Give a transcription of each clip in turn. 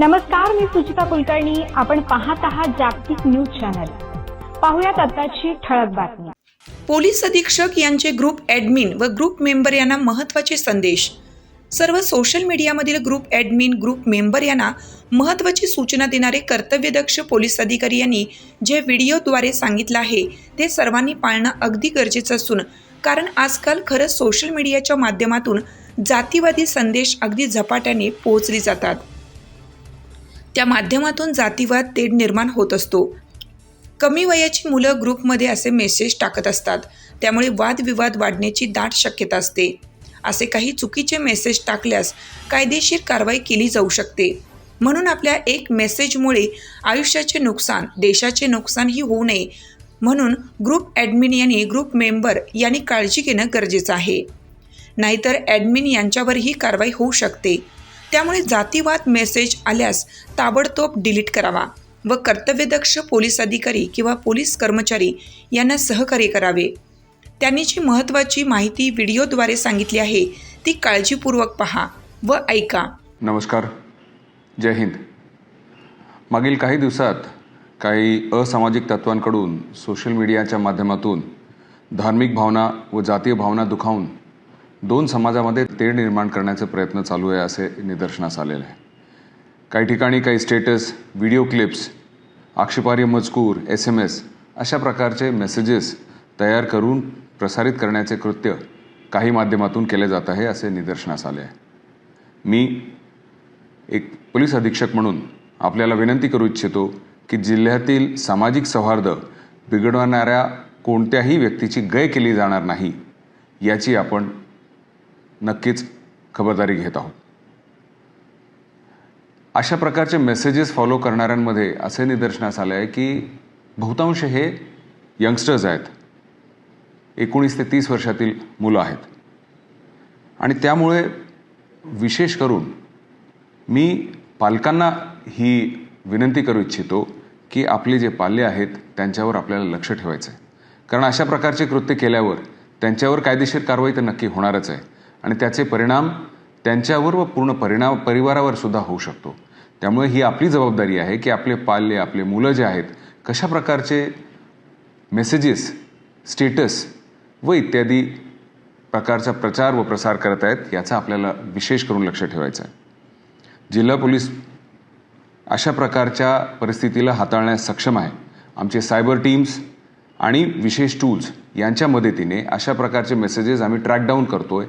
नमस्कार मी सुचिता कुलकर्णी. आपण पाहत आहात जागतिक न्यूज चॅनल. पाहुयात आताची ठळक बातमी. पोलीस अधीक्षक यांचे ग्रुप ॲडमिन व ग्रुप मेंबर यांना महत्त्वाचे संदेश. सर्व सोशल मीडियामधील ग्रुप ॲडमिन ग्रुप मेंबर यांना महत्त्वाची सूचना देणारे कर्तव्यदक्ष पोलीस अधिकारी यांनी जे व्हिडिओद्वारे सांगितलं आहे ते सर्वांनी पाळणं अगदी गरजेचं असून कारण आजकाल खरंच सोशल मीडियाच्या माध्यमातून जातीवादी संदेश अगदी झपाट्याने पोहोचले जातात. त्या माध्यमातून जातीवाद तेढ निर्माण होत असतो. कमी वयाची मुलं ग्रुपमध्ये असे मेसेज टाकत असतात. त्यामुळे वादविवाद वाढण्याची दाट शक्यता असते. असे काही चुकीचे मेसेज टाकल्यास कायदेशीर कारवाई केली जाऊ शकते. म्हणून आपल्या एक मेसेजमुळे आयुष्याचे नुकसान देशाचे नुकसानही होऊ नये. म्हणून ग्रुप ॲडमिन यांनी ग्रुप मेंबर यांनी काळजी घेणं गरजेचं आहे. नाहीतर ॲडमिन यांच्यावरही कारवाई होऊ शकते. त्यामुळे जातीवाद मेसेज आल्यास ताबडतोब डिलीट करावा व कर्तव्यदक्ष पोलीस अधिकारी किंवा पोलीस कर्मचारी यांना सहकार्य करावे. त्यांनी जी महत्त्वाची माहिती व्हिडिओद्वारे सांगितली आहे ती काळजीपूर्वक पहा व ऐका. नमस्कार. जय हिंद. मागील काही दिवसात काही असामाजिक तत्वांकडून सोशल मीडियाच्या माध्यमातून धार्मिक भावना व जातीय भावना दुखावून दोन समाजामध्ये तेढ निर्माण करण्याचे प्रयत्न चालू आहे असे निदर्शनास आलेले आहे. काही ठिकाणी काही स्टेटस व्हिडिओ क्लिप्स आक्षेपार्य मजकूर एस एम एस अशा प्रकारचे मेसेजेस तयार करून प्रसारित करण्याचे कृत्य काही माध्यमातून केले जात आहे असे निदर्शनास आले आहे. मी एक पोलीस अधीक्षक म्हणून आपल्याला विनंती करू इच्छितो की जिल्ह्यातील सामाजिक सौहार्द बिघडवणाऱ्या कोणत्याही व्यक्तीची गय केली जाणार नाही याची आपण नक्कीच खबरदारी घेत आहोत. अशा प्रकारचे मेसेजेस फॉलो करणाऱ्यांमध्ये असे निदर्शनास आले आहे की बहुतांश हे यंगस्टर्स आहेत. एकोणीस ते तीस वर्षातील मुलं आहेत. आणि त्यामुळे विशेष करून मी पालकांना ही विनंती करू इच्छितो की आपले जे पाल्य आहेत त्यांच्यावर आपल्याला लक्ष ठेवायचं आहे कारण अशा प्रकारचे कृत्य केल्यावर त्यांच्यावर कायदेशीर कारवाई तर नक्की होणारच आहे. आणि त्याचे परिणाम त्यांच्यावर व पूर्ण परिणाम परिवारावर सुद्धा होऊ शकतो. त्यामुळे ही आपली जबाबदारी आहे की आपले पाल्य आपले मुलं जे आहेत कशा प्रकारचे मेसेजेस स्टेटस व इत्यादी प्रकारचा प्रचार व प्रसार करत आहेत याचा आपल्याला विशेष करून लक्ष ठेवायचं आहे. जिल्हा पोलीस अशा प्रकारच्या परिस्थितीला हाताळण्यास सक्षम आहे. आमचे सायबर टीम्स आणि विशेष टूल्स यांच्या मदतीने अशा प्रकारचे मेसेजेस आम्ही ट्रॅक डाऊन करतो आहे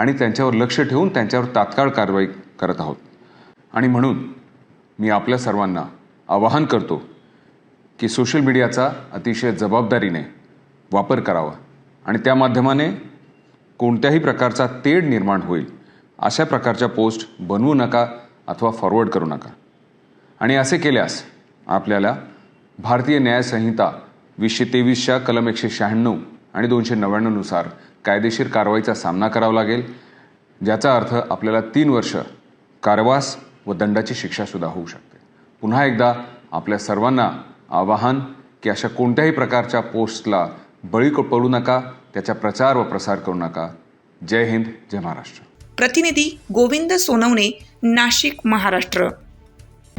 आणि त्यांच्यावर लक्ष ठेवून त्यांच्यावर तात्काळ कारवाई करत आहोत. आणि म्हणून मी आपल्या सर्वांना आवाहन करतो की सोशल मीडियाचा अतिशय जबाबदारीने वापर करावा आणि त्या माध्यमाने कोणत्याही प्रकारचा तेढ निर्माण होईल अशा प्रकारच्या पोस्ट बनवू नका अथवा फॉरवर्ड करू नका. आणि असे केल्यास आपल्याला भारतीय न्यायसंहिता वीसशे तेवीसच्या कलम एकशे शहाण्णव आणि दोनशे नव्याण्णवनुसार कायदेशीर कारवाईचा सामना करावा लागेल ज्याचा अर्थ आपल्याला तीन वर्ष कारवास व दंडाची शिक्षासुद्धा होऊ शकते. पुन्हा एकदा आपल्या सर्वांना आवाहन की अशा कोणत्याही प्रकारच्या पोस्टला बळी पडू नका त्याचा प्रचार व प्रसार करू नका. जय हिंद जय महाराष्ट्र. प्रतिनिधी गोविंद सोनवणे नाशिक महाराष्ट्र.